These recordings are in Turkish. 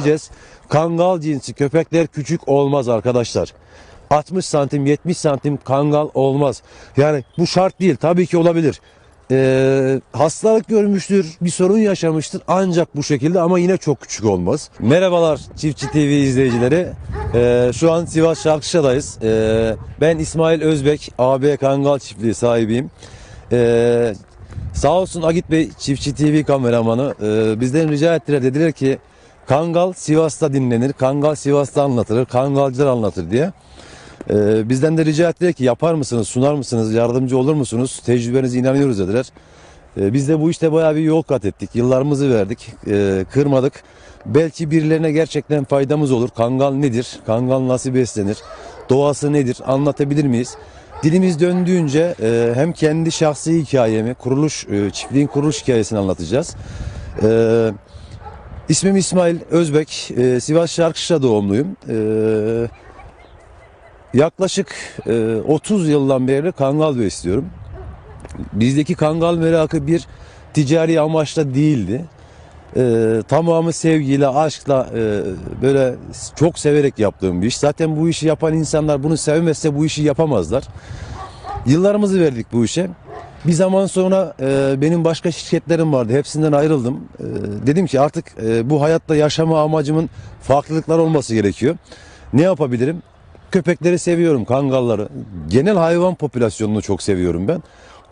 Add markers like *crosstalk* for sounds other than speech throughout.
Diyeceğiz. Kangal cinsi köpekler küçük olmaz arkadaşlar. 60 santim 70 santim kangal olmaz. Yani bu şart değil tabii ki olabilir. Ee, hastalık görmüştür, bir sorun yaşamıştır ancak bu şekilde ama yine çok küçük olmaz. Merhabalar Çiftçi TV izleyicileri. Ee, şu an Sivas Şarkışla'dayız. Ee, ben İsmail Özbek, AB Kangal Çiftliği sahibiyim. Ee, sağ olsun Agit Bey Çiftçi TV kameramanı e, bizden rica ettiler dediler ki Kangal Sivas'ta dinlenir, Kangal Sivas'ta anlatılır, Kangalcılar anlatır diye. Ee, bizden de rica ettiler ki yapar mısınız, sunar mısınız, yardımcı olur musunuz? Tecrübenize inanıyoruz dediler. Ee, biz de bu işte bayağı bir yol kat ettik. Yıllarımızı verdik, ee, kırmadık. Belki birilerine gerçekten faydamız olur. Kangal nedir? Kangal nasıl beslenir? Doğası nedir? Anlatabilir miyiz? Dilimiz döndüğünce e, hem kendi şahsi hikayemi, kuruluş, e, çiftliğin kuruluş hikayesini anlatacağız. Ee, İsmim İsmail Özbek, e, Sivas Şarkışla doğumluyum. E, yaklaşık e, 30 yıldan beri kangal besliyorum. Bizdeki kangal merakı bir ticari amaçla değildi. E, tamamı sevgiyle, aşkla e, böyle çok severek yaptığım bir iş. Zaten bu işi yapan insanlar bunu sevmezse bu işi yapamazlar. Yıllarımızı verdik bu işe. Bir zaman sonra e, benim başka şirketlerim vardı. Hepsinden ayrıldım. E, dedim ki artık e, bu hayatta yaşama amacımın farklılıklar olması gerekiyor. Ne yapabilirim? Köpekleri seviyorum, kangalları. Genel hayvan popülasyonunu çok seviyorum ben.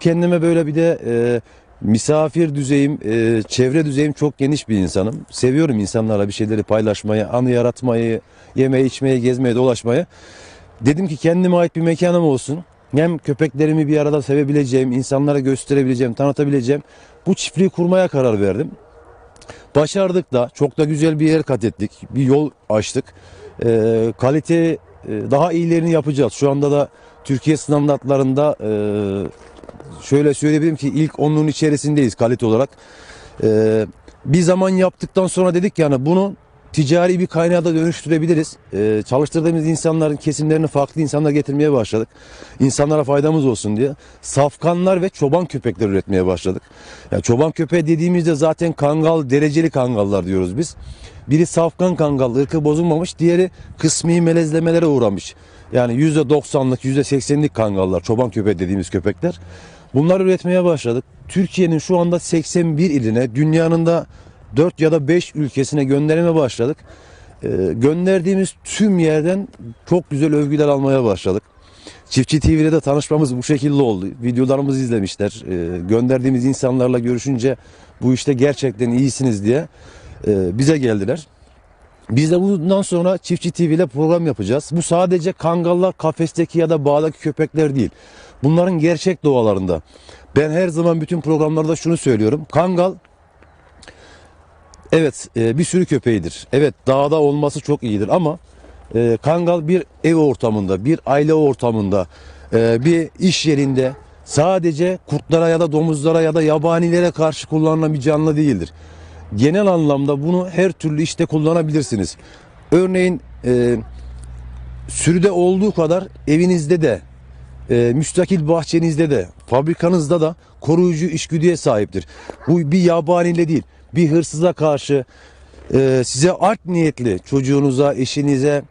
Kendime böyle bir de e, misafir düzeyim, e, çevre düzeyim çok geniş bir insanım. Seviyorum insanlarla bir şeyleri paylaşmayı, anı yaratmayı, yemeği, içmeyi, gezmeyi, dolaşmayı. Dedim ki kendime ait bir mekanım olsun. Hem köpeklerimi bir arada sevebileceğim, insanlara gösterebileceğim, tanıtabileceğim bu çiftliği kurmaya karar verdim. Başardık da çok da güzel bir yer kat ettik. Bir yol açtık. Ee, kalite e, daha iyilerini yapacağız. Şu anda da Türkiye standartlarında e, şöyle söyleyebilirim ki ilk onluğun içerisindeyiz kalite olarak. Ee, bir zaman yaptıktan sonra dedik yani bunu ticari bir kaynağa da dönüştürebiliriz. Ee, çalıştırdığımız insanların kesimlerini farklı insanlar getirmeye başladık. İnsanlara faydamız olsun diye. Safkanlar ve çoban köpekler üretmeye başladık. Yani çoban köpeği dediğimizde zaten kangal, dereceli kangallar diyoruz biz. Biri safkan kangal, ırkı bozulmamış. Diğeri kısmi melezlemelere uğramış. Yani %90'lık, %80'lik kangallar, çoban köpeği dediğimiz köpekler. Bunları üretmeye başladık. Türkiye'nin şu anda 81 iline, dünyanın da 4 ya da 5 ülkesine gönderime başladık. Ee, gönderdiğimiz tüm yerden çok güzel övgüler almaya başladık. Çiftçi TV'de de tanışmamız bu şekilde oldu. Videolarımızı izlemişler. Ee, gönderdiğimiz insanlarla görüşünce bu işte gerçekten iyisiniz diye e, bize geldiler. Biz de bundan sonra Çiftçi TV ile program yapacağız. Bu sadece kangallar kafesteki ya da bağdaki köpekler değil. Bunların gerçek doğalarında. Ben her zaman bütün programlarda şunu söylüyorum. Kangal evet e, bir sürü köpeğidir. Evet dağda olması çok iyidir ama e, kangal bir ev ortamında, bir aile ortamında, e, bir iş yerinde sadece kurtlara ya da domuzlara ya da yabanilere karşı kullanılan bir canlı değildir. Genel anlamda bunu her türlü işte kullanabilirsiniz. Örneğin e, sürüde olduğu kadar evinizde de e, müstakil bahçenizde de fabrikanızda da koruyucu içgüdüye sahiptir. Bu bir yabaniyle değil bir hırsıza karşı e, size art niyetli çocuğunuza, eşinize,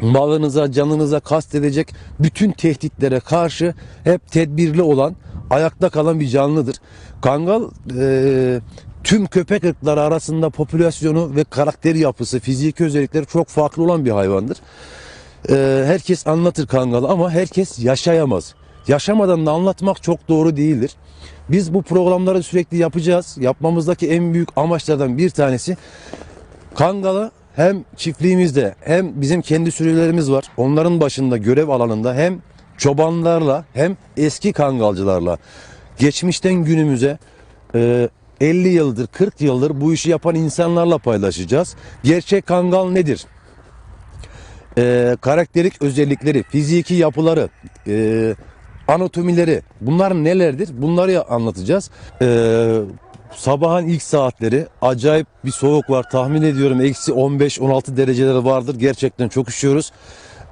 malınıza, canınıza kastedecek bütün tehditlere karşı hep tedbirli olan, ayakta kalan bir canlıdır. Kangal e, tüm köpek ırkları arasında popülasyonu ve karakteri yapısı, fiziki özellikleri çok farklı olan bir hayvandır. E, herkes anlatır kangalı ama herkes yaşayamaz. Yaşamadan da anlatmak çok doğru değildir. Biz bu programları sürekli yapacağız. Yapmamızdaki en büyük amaçlardan bir tanesi Kangalı hem çiftliğimizde hem bizim kendi sürülerimiz var. Onların başında görev alanında hem çobanlarla hem eski kangalcılarla geçmişten günümüze e, 50 yıldır 40 yıldır bu işi yapan insanlarla paylaşacağız. Gerçek kangal nedir? E, karakterik özellikleri, fiziki yapıları, e, anatomileri bunlar nelerdir? Bunları anlatacağız. Ee, sabahın ilk saatleri acayip bir soğuk var. Tahmin ediyorum eksi 15-16 dereceler vardır. Gerçekten çok üşüyoruz.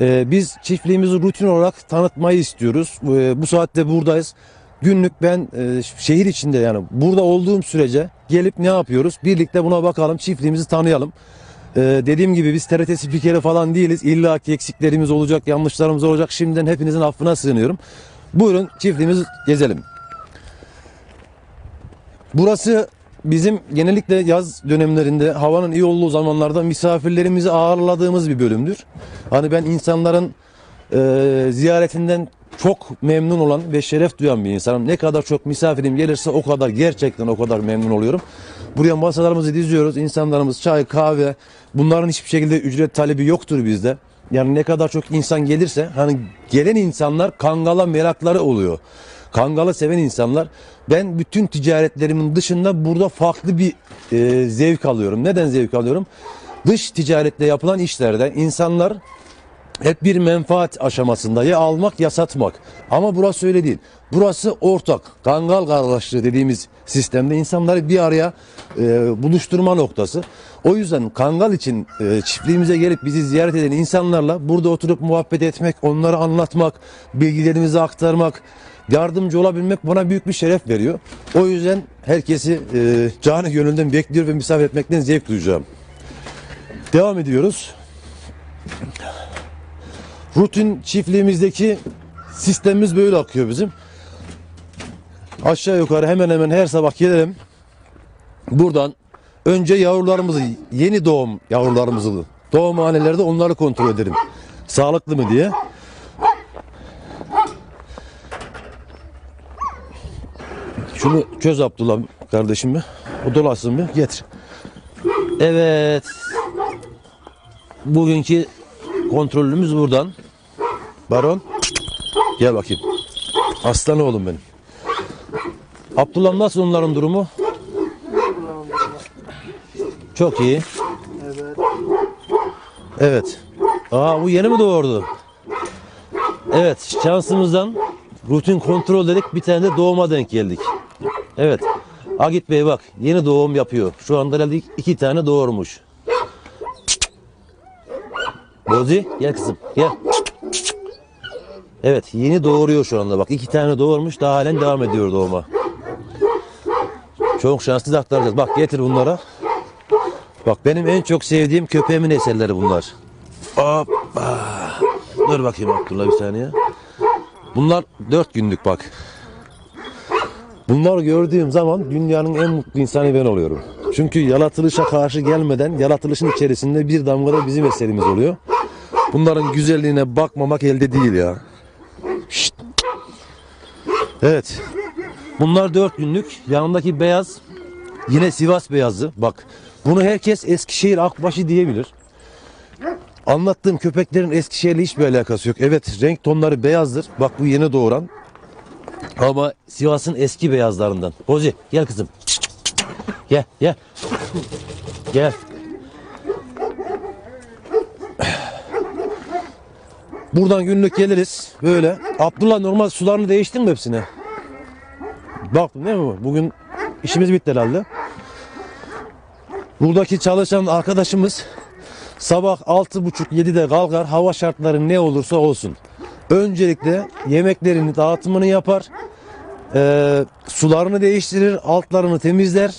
Ee, biz çiftliğimizi rutin olarak tanıtmayı istiyoruz. Ee, bu saatte buradayız. Günlük ben e, şehir içinde yani burada olduğum sürece gelip ne yapıyoruz? Birlikte buna bakalım, çiftliğimizi tanıyalım. Ee, dediğim gibi biz TRT spikeri falan değiliz. İlla ki eksiklerimiz olacak, yanlışlarımız olacak. Şimdiden hepinizin affına sığınıyorum. Buyurun çiftliğimizi gezelim. Burası bizim genellikle yaz dönemlerinde havanın iyi olduğu zamanlarda misafirlerimizi ağırladığımız bir bölümdür. Hani ben insanların e, ziyaretinden çok memnun olan ve şeref duyan bir insanım. Ne kadar çok misafirim gelirse o kadar gerçekten o kadar memnun oluyorum. Buraya masalarımızı diziyoruz. İnsanlarımız çay, kahve bunların hiçbir şekilde ücret talebi yoktur bizde. Yani ne kadar çok insan gelirse hani gelen insanlar kangala merakları oluyor. Kangalı seven insanlar. Ben bütün ticaretlerimin dışında burada farklı bir e, zevk alıyorum. Neden zevk alıyorum? Dış ticaretle yapılan işlerde insanlar hep bir menfaat aşamasında ya almak ya satmak. Ama burası öyle değil. Burası ortak. Kangal kardeşliği dediğimiz sistemde insanları bir araya e, buluşturma noktası. O yüzden kangal için e, çiftliğimize gelip bizi ziyaret eden insanlarla burada oturup muhabbet etmek, onları anlatmak, bilgilerimizi aktarmak, yardımcı olabilmek bana büyük bir şeref veriyor. O yüzden herkesi e, canı gönülden bekliyor ve misafir etmekten zevk duyacağım. Devam ediyoruz rutin çiftliğimizdeki sistemimiz böyle akıyor bizim. Aşağı yukarı hemen hemen her sabah gelelim. Buradan önce yavrularımızı, yeni doğum yavrularımızı doğumhanelerde onları kontrol ederim. Sağlıklı mı diye. Şunu çöz Abdullah kardeşim mi? O dolasın mı? Getir. Evet. Bugünkü kontrolümüz buradan. Baron. Gel bakayım. Aslan oğlum benim. Abdullah nasıl onların durumu? Çok iyi. Evet. Evet. Aa bu yeni mi doğurdu? Evet şansımızdan rutin kontrol dedik bir tane de doğuma denk geldik. Evet. Agit Bey bak yeni doğum yapıyor. Şu anda herhalde iki tane doğurmuş. Bozi gel kızım gel. Evet yeni doğuruyor şu anda bak iki tane doğurmuş daha halen devam ediyor doğuma. Çok şanslı aktaracağız. Bak getir bunlara. Bak benim en çok sevdiğim köpeğimin eserleri bunlar. Hoppa. Dur bakayım Abdullah bir saniye. Bunlar dört günlük bak. Bunlar gördüğüm zaman dünyanın en mutlu insanı ben oluyorum. Çünkü yaratılışa karşı gelmeden yaratılışın içerisinde bir damgada bizim eserimiz oluyor. Bunların güzelliğine bakmamak elde değil ya. Şşt. Evet. Bunlar dört günlük. Yanındaki beyaz yine Sivas beyazı. Bak bunu herkes Eskişehir Akbaşı diyebilir. Anlattığım köpeklerin Eskişehir'le hiçbir alakası yok. Evet renk tonları beyazdır. Bak bu yeni doğuran. Ama Sivas'ın eski beyazlarından. Bozi gel kızım. Gel gel. Gel. Buradan günlük geliriz. Böyle. Abdullah normal sularını değiştin mi hepsine? Değil mi? bu? Bugün işimiz bitti herhalde. Buradaki çalışan arkadaşımız sabah 6.30-7'de kalkar. Hava şartları ne olursa olsun. Öncelikle yemeklerini dağıtımını yapar. Eee, sularını değiştirir. Altlarını temizler.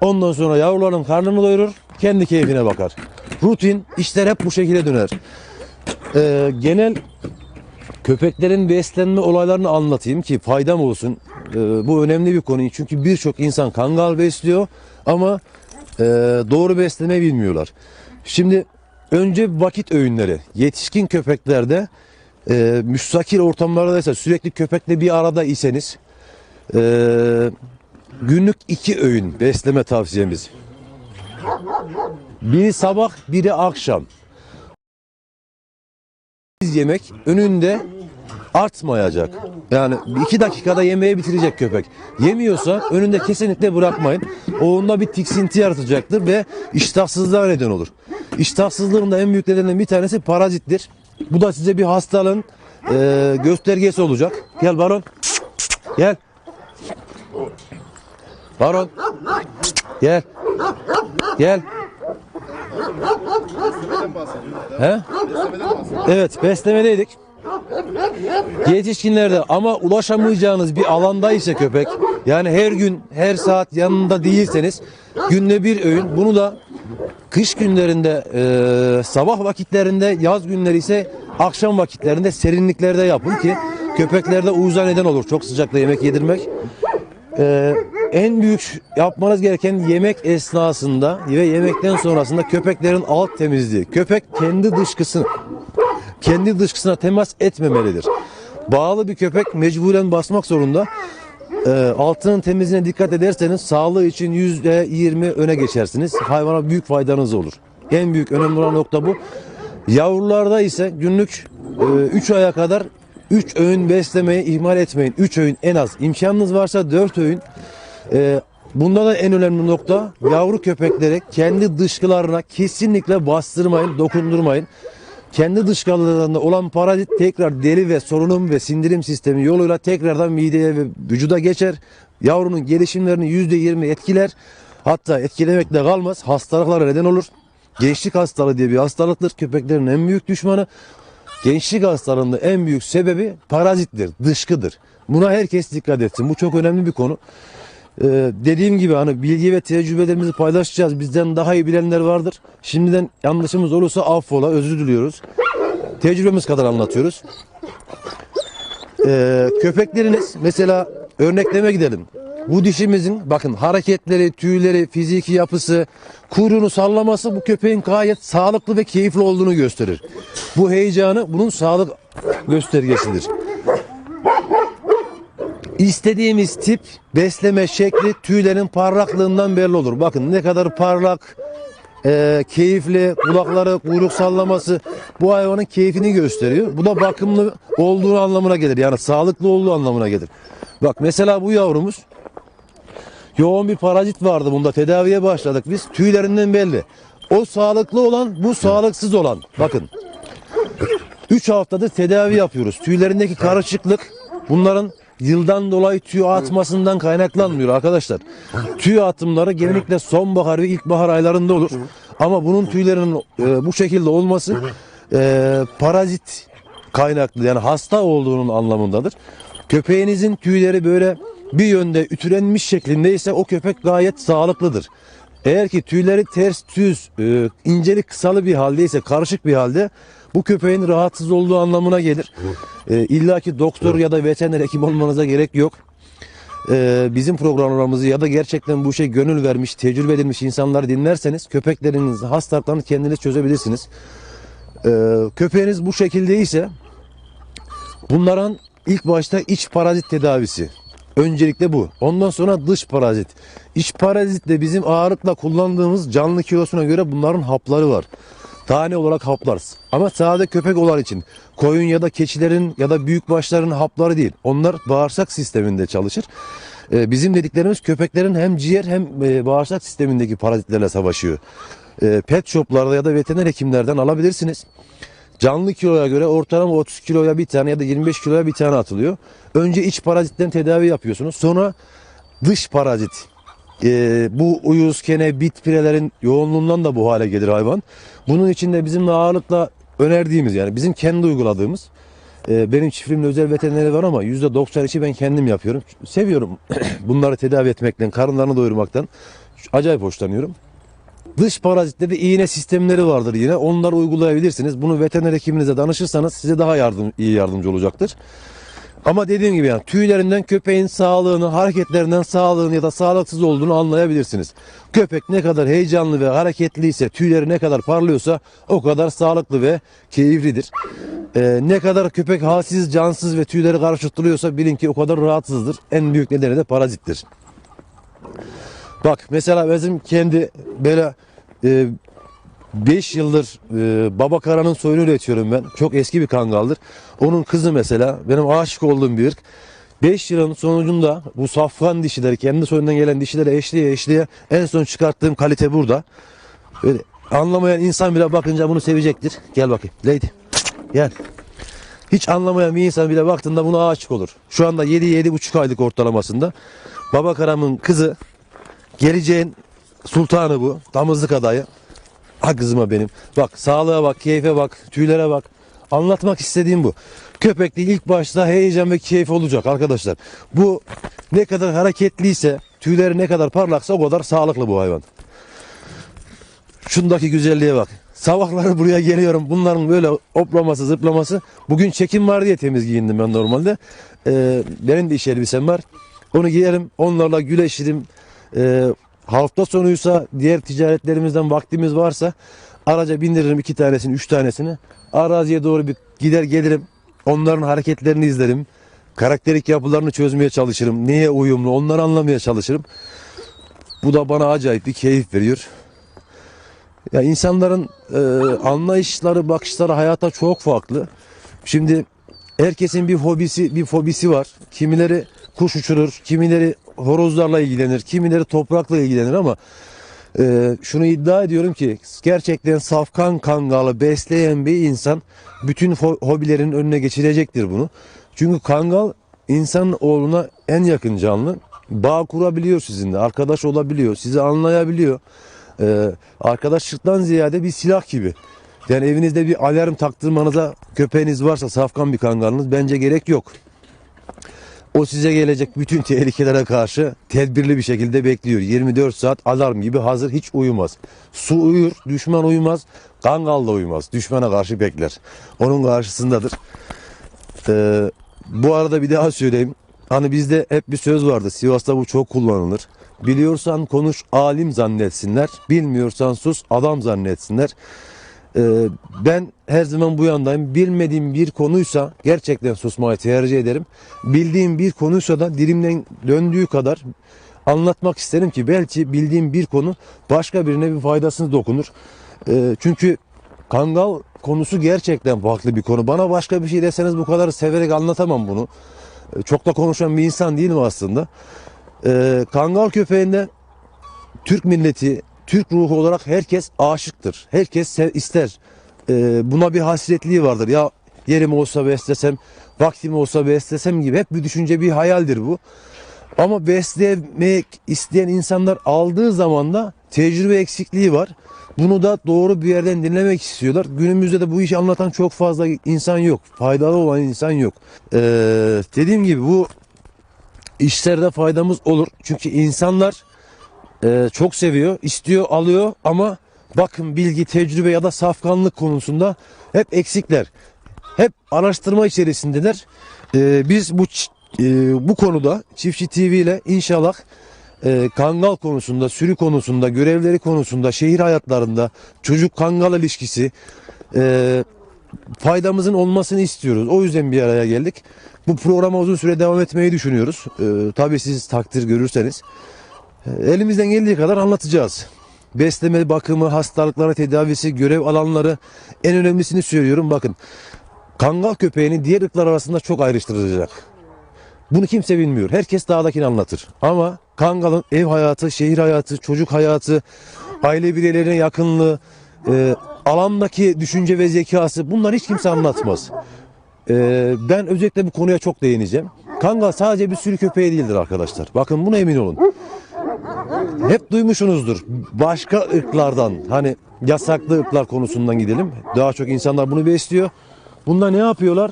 Ondan sonra yavruların karnını doyurur. Kendi keyfine bakar. Rutin işler hep bu şekilde döner. Eee, genel köpeklerin beslenme olaylarını anlatayım ki faydam olsun. Ee, bu önemli bir konu çünkü birçok insan kangal besliyor ama e, doğru besleme bilmiyorlar. Şimdi önce vakit öğünleri. Yetişkin köpeklerde e, müstakil ortamlardaysa sürekli köpekle bir arada iseniz e, günlük iki öğün besleme tavsiyemiz. Biri sabah, biri akşam yemek önünde artmayacak. Yani iki dakikada yemeği bitirecek köpek. Yemiyorsa önünde kesinlikle bırakmayın. O onda bir tiksinti yaratacaktır ve iştahsızlığa neden olur. İştahsızlığın da en büyük nedeninden bir tanesi parazittir. Bu da size bir hastalığın e, göstergesi olacak. Gel Baron. Gel. Baron. Gel. Gel. He? Evet beslemedeydik. Yetişkinlerde ama ulaşamayacağınız bir alanda ise köpek yani her gün her saat yanında değilseniz günde bir öğün bunu da Kış günlerinde e, sabah vakitlerinde, yaz günleri ise akşam vakitlerinde serinliklerde yapın ki köpeklerde uza neden olur. Çok sıcakta yemek yedirmek. E, en büyük yapmanız gereken yemek esnasında ve yemekten sonrasında köpeklerin alt temizliği. Köpek kendi dışkısını kendi dışkısına temas etmemelidir. Bağlı bir köpek mecburen basmak zorunda. E, altının temizliğine dikkat ederseniz sağlığı için %20 öne geçersiniz. Hayvana büyük faydanız olur. En büyük önemli olan nokta bu. Yavrularda ise günlük 3 aya kadar 3 öğün beslemeyi ihmal etmeyin. 3 öğün en az. İmkanınız varsa 4 öğün. E, bunda da en önemli nokta yavru köpekleri kendi dışkılarına kesinlikle bastırmayın, dokundurmayın. Kendi dışkılarında olan parazit tekrar deri ve solunum ve sindirim sistemi yoluyla tekrardan mideye ve vücuda geçer. Yavrunun gelişimlerini %20 etkiler. Hatta etkilemekle kalmaz. Hastalıklara neden olur. Gençlik hastalığı diye bir hastalıktır. Köpeklerin en büyük düşmanı. Gençlik hastalığında en büyük sebebi parazittir, dışkıdır. Buna herkes dikkat etsin. Bu çok önemli bir konu. Ee, dediğim gibi hani bilgi ve tecrübelerimizi paylaşacağız. Bizden daha iyi bilenler vardır. Şimdiden yanlışımız olursa affola, özür diliyoruz. Tecrübemiz kadar anlatıyoruz. Ee, köpekleriniz mesela örnekleme gidelim. Bu dişimizin bakın hareketleri, tüyleri, fiziki yapısı, kuyruğunu sallaması bu köpeğin gayet sağlıklı ve keyifli olduğunu gösterir. Bu heyecanı bunun sağlık göstergesidir. İstediğimiz tip besleme şekli tüylerin parlaklığından belli olur. Bakın ne kadar parlak, e, keyifli, kulakları, kuyruk sallaması bu hayvanın keyfini gösteriyor. Bu da bakımlı olduğu anlamına gelir. Yani sağlıklı olduğu anlamına gelir. Bak mesela bu yavrumuz yoğun bir parazit vardı bunda. Tedaviye başladık biz. Tüylerinden belli. O sağlıklı olan, bu sağlıksız olan. Bakın. 3 haftadır tedavi yapıyoruz. Tüylerindeki karışıklık bunların yıldan dolayı tüy atmasından kaynaklanmıyor arkadaşlar. Tüy atımları genellikle sonbahar ve ilkbahar aylarında olur. Ama bunun tüylerinin e, bu şekilde olması e, parazit kaynaklı yani hasta olduğunun anlamındadır. Köpeğinizin tüyleri böyle bir yönde ütülenmiş şeklindeyse o köpek gayet sağlıklıdır. Eğer ki tüyleri ters düz, e, incelik kısalı bir haldeyse, karışık bir halde bu köpeğin rahatsız olduğu anlamına gelir. E, İlla ki doktor ya da veteriner hekim olmanıza gerek yok. E, bizim programlarımızı ya da gerçekten bu şey gönül vermiş, tecrübe edilmiş insanları dinlerseniz köpekleriniz hastalıklarını kendiniz çözebilirsiniz. E, köpeğiniz bu şekilde ise bunların ilk başta iç parazit tedavisi. Öncelikle bu. Ondan sonra dış parazit. İç parazit de bizim ağırlıkla kullandığımız canlı kilosuna göre bunların hapları var. Tane olarak haplar. Ama sade köpek olan için koyun ya da keçilerin ya da büyük başların hapları değil. Onlar bağırsak sisteminde çalışır. Ee, bizim dediklerimiz köpeklerin hem ciğer hem e, bağırsak sistemindeki parazitlerle savaşıyor. Ee, pet shoplarda ya da veteriner hekimlerden alabilirsiniz. Canlı kiloya göre ortalama 30 kiloya bir tane ya da 25 kiloya bir tane atılıyor. Önce iç parazitten tedavi yapıyorsunuz. Sonra dış parazit. Ee, bu uyuz, kene, bit pirelerin yoğunluğundan da bu hale gelir hayvan. Bunun için de bizim ağırlıkla önerdiğimiz yani bizim kendi uyguladığımız e, benim çiftliğimde özel veterineri var ama %93'i ben kendim yapıyorum. Seviyorum *clears throat* bunları tedavi etmekten, karınlarını doyurmaktan. Acayip hoşlanıyorum. Dış parazitte iğne sistemleri vardır yine. Onları uygulayabilirsiniz. Bunu veteriner hekiminize danışırsanız size daha yardım, iyi yardımcı olacaktır. Ama dediğim gibi yani tüylerinden köpeğin sağlığını, hareketlerinden sağlığını ya da sağlıksız olduğunu anlayabilirsiniz. Köpek ne kadar heyecanlı ve hareketliyse, tüyleri ne kadar parlıyorsa o kadar sağlıklı ve keyiflidir. Ee, ne kadar köpek halsiz, cansız ve tüyleri karıştırılıyorsa bilin ki o kadar rahatsızdır. En büyük nedeni de parazittir. Bak mesela bizim kendi böyle 5 yıldır e, Baba Kara'nın soyunu üretiyorum ben. Çok eski bir kangaldır. Onun kızı mesela benim aşık olduğum bir ırk. 5 yılın sonucunda bu safkan dişileri kendi soyundan gelen dişileri eşliğe eşliğe en son çıkarttığım kalite burada. Böyle anlamayan insan bile bakınca bunu sevecektir. Gel bakayım Lady. Gel. Hiç anlamayan bir insan bile baktığında buna aşık olur. Şu anda 7-7,5 aylık ortalamasında. Baba Karam'ın kızı geleceğin sultanı bu. Damızlık adayı. Ha kızıma benim. Bak sağlığa bak, keyfe bak, tüylere bak. Anlatmak istediğim bu. Köpekte ilk başta heyecan ve keyif olacak arkadaşlar. Bu ne kadar hareketliyse, tüyleri ne kadar parlaksa o kadar sağlıklı bu hayvan. Şundaki güzelliğe bak. Sabahları buraya geliyorum. Bunların böyle hoplaması, zıplaması. Bugün çekim var diye temiz giyindim ben normalde. Ee, benim de iş elbisem var. Onu giyerim. Onlarla güleşirim. Ee, hafta sonuysa diğer ticaretlerimizden vaktimiz varsa araca bindiririm iki tanesini, üç tanesini. Araziye doğru bir gider gelirim. Onların hareketlerini izlerim. Karakterik yapılarını çözmeye çalışırım. Neye uyumlu onları anlamaya çalışırım. Bu da bana acayip bir keyif veriyor. Ya insanların e, anlayışları, bakışları hayata çok farklı. Şimdi herkesin bir hobisi, bir fobisi var. Kimileri kuş uçurur, kimileri horozlarla ilgilenir, kimileri toprakla ilgilenir ama e, şunu iddia ediyorum ki gerçekten safkan kangalı besleyen bir insan bütün hobilerin önüne geçirecektir bunu. Çünkü kangal insan oğluna en yakın canlı. Bağ kurabiliyor sizinle, arkadaş olabiliyor, sizi anlayabiliyor. Ee, arkadaşlıktan ziyade bir silah gibi. Yani evinizde bir alarm taktırmanıza köpeğiniz varsa safkan bir kangalınız bence gerek yok. O size gelecek bütün tehlikelere karşı tedbirli bir şekilde bekliyor. 24 saat alarm gibi hazır hiç uyumaz. Su uyur, düşman uyumaz. Kangal da uyumaz. Düşmana karşı bekler. Onun karşısındadır. Ee, bu arada bir daha söyleyeyim. Hani bizde hep bir söz vardı. Sivas'ta bu çok kullanılır. Biliyorsan konuş alim zannetsinler. Bilmiyorsan sus adam zannetsinler. Ee, ben her zaman bu yandayım. Bilmediğim bir konuysa gerçekten susmayı tercih ederim. Bildiğim bir konuysa da dilimden döndüğü kadar anlatmak isterim ki belki bildiğim bir konu başka birine bir faydasını dokunur. Ee, çünkü kangal konusu gerçekten farklı bir konu. Bana başka bir şey deseniz bu kadar severek anlatamam bunu. Ee, Çok da konuşan bir insan değilim aslında. Kangal köpeğinde Türk milleti, Türk ruhu olarak herkes aşıktır. Herkes ister. Ee, buna bir hasretliği vardır. Ya yerim olsa beslesem, vaktim olsa beslesem gibi hep bir düşünce, bir hayaldir bu. Ama beslemek isteyen insanlar aldığı zaman da tecrübe eksikliği var. Bunu da doğru bir yerden dinlemek istiyorlar. Günümüzde de bu işi anlatan çok fazla insan yok. Faydalı olan insan yok. Ee, dediğim gibi bu işlerde faydamız olur. Çünkü insanlar e, çok seviyor, istiyor, alıyor ama bakın bilgi, tecrübe ya da safkanlık konusunda hep eksikler. Hep araştırma içerisindeler. E, biz bu e, bu konuda Çiftçi TV ile inşallah e, kangal konusunda, sürü konusunda, görevleri konusunda, şehir hayatlarında, çocuk kangal ilişkisi e, faydamızın olmasını istiyoruz. O yüzden bir araya geldik. Bu programa uzun süre devam etmeyi düşünüyoruz. E, tabii siz takdir görürseniz. Elimizden geldiği kadar anlatacağız. Besleme, bakımı, hastalıklara tedavisi, görev alanları en önemlisini söylüyorum. Bakın kangal köpeğini diğer ırklar arasında çok ayrıştıracak. Bunu kimse bilmiyor. Herkes dağdakini anlatır. Ama Kangal'ın ev hayatı, şehir hayatı, çocuk hayatı, aile bireylerine yakınlığı, e, alandaki düşünce ve zekası bunlar hiç kimse anlatmaz. E, ben özellikle bu konuya çok değineceğim. Kangal sadece bir sürü köpeği değildir arkadaşlar. Bakın buna emin olun. Hep duymuşsunuzdur. Başka ırklardan hani yasaklı ırklar konusundan gidelim. Daha çok insanlar bunu besliyor. Bunda ne yapıyorlar?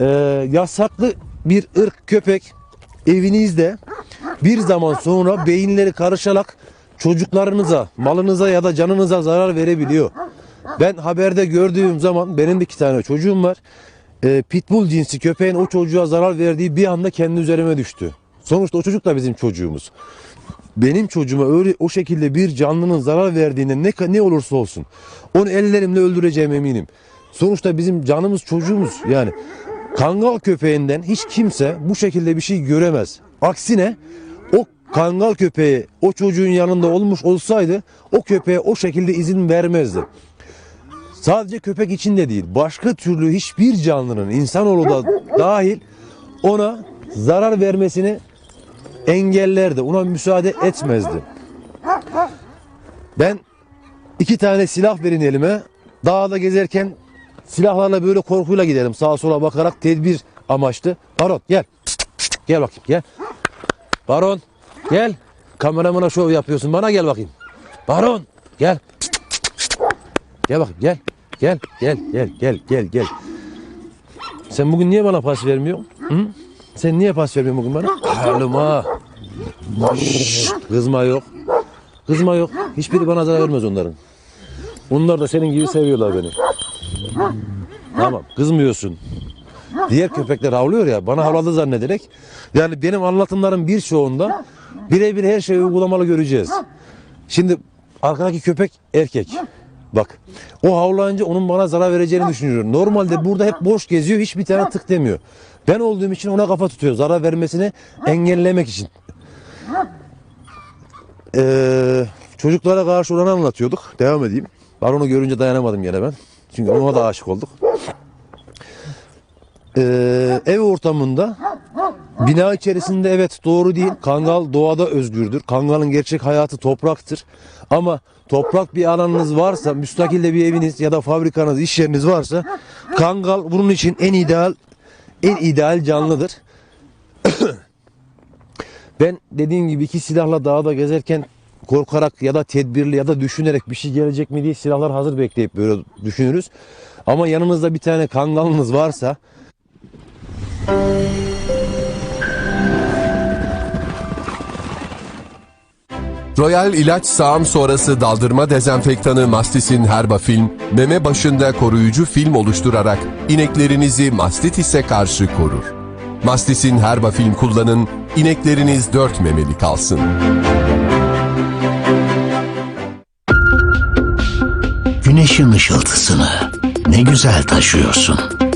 Ee, yasaklı bir ırk köpek evinizde bir zaman sonra beyinleri karışarak çocuklarınıza, malınıza ya da canınıza zarar verebiliyor. Ben haberde gördüğüm zaman benim de iki tane çocuğum var. Ee, pitbull cinsi köpeğin o çocuğa zarar verdiği bir anda kendi üzerime düştü. Sonuçta o çocuk da bizim çocuğumuz. Benim çocuğuma öyle o şekilde bir canlının zarar verdiğinde ne ne olursa olsun onu ellerimle öldüreceğim eminim. Sonuçta bizim canımız çocuğumuz yani kangal köpeğinden hiç kimse bu şekilde bir şey göremez. Aksine o kangal köpeği o çocuğun yanında olmuş olsaydı o köpeğe o şekilde izin vermezdi. Sadece köpek için de değil, başka türlü hiçbir canlının insanoğlu da dahil ona zarar vermesini engellerdi. Ona müsaade etmezdi. Ben iki tane silah verin elime. Dağda gezerken silahlarla böyle korkuyla giderim. Sağa sola bakarak tedbir amaçlı. Baron gel. Gel bakayım gel. Baron gel. Kameramana şov yapıyorsun. Bana gel bakayım. Baron gel. Gel bakayım gel. Gel gel gel gel gel gel. Sen bugün niye bana pas vermiyorsun? Hı? Sen niye pas vermiyorsun bugün bana? Halima. Kızma yok. Kızma yok. Hiçbiri bana zarar vermez onların. Onlar da senin gibi seviyorlar beni. Tamam kızmıyorsun. Diğer köpekler havlıyor ya bana havladı zannederek. Yani benim anlatımlarım birçoğunda birebir her şeyi uygulamalı göreceğiz. Şimdi arkadaki köpek erkek. Bak o havlayınca onun bana zarar vereceğini düşünüyorum. Normalde burada hep boş geziyor hiçbir tane tık demiyor. Ben olduğum için ona kafa tutuyor zarar vermesini engellemek için. Ee, çocuklara karşı olanı anlatıyorduk. Devam edeyim. Baronu görünce dayanamadım gene ben. Çünkü ona da aşık olduk. Ee, ev ortamında bina içerisinde evet doğru değil. Kangal doğada özgürdür. Kangalın gerçek hayatı topraktır. Ama toprak bir alanınız varsa, müstakilde bir eviniz ya da fabrikanız, iş yeriniz varsa kangal bunun için en ideal en ideal canlıdır. *clears throat* Ben dediğim gibi iki silahla dağda gezerken korkarak ya da tedbirli ya da düşünerek bir şey gelecek mi diye silahlar hazır bekleyip böyle düşünürüz. Ama yanınızda bir tane kangalınız varsa Royal ilaç sağım sonrası daldırma dezenfektanı Mastis'in Herbafilm, meme başında koruyucu film oluşturarak ineklerinizi mastitise karşı korur. Mastis'in Herbafilm kullanın, inekleriniz dört memeli kalsın. Güneşin ışıltısını ne güzel taşıyorsun.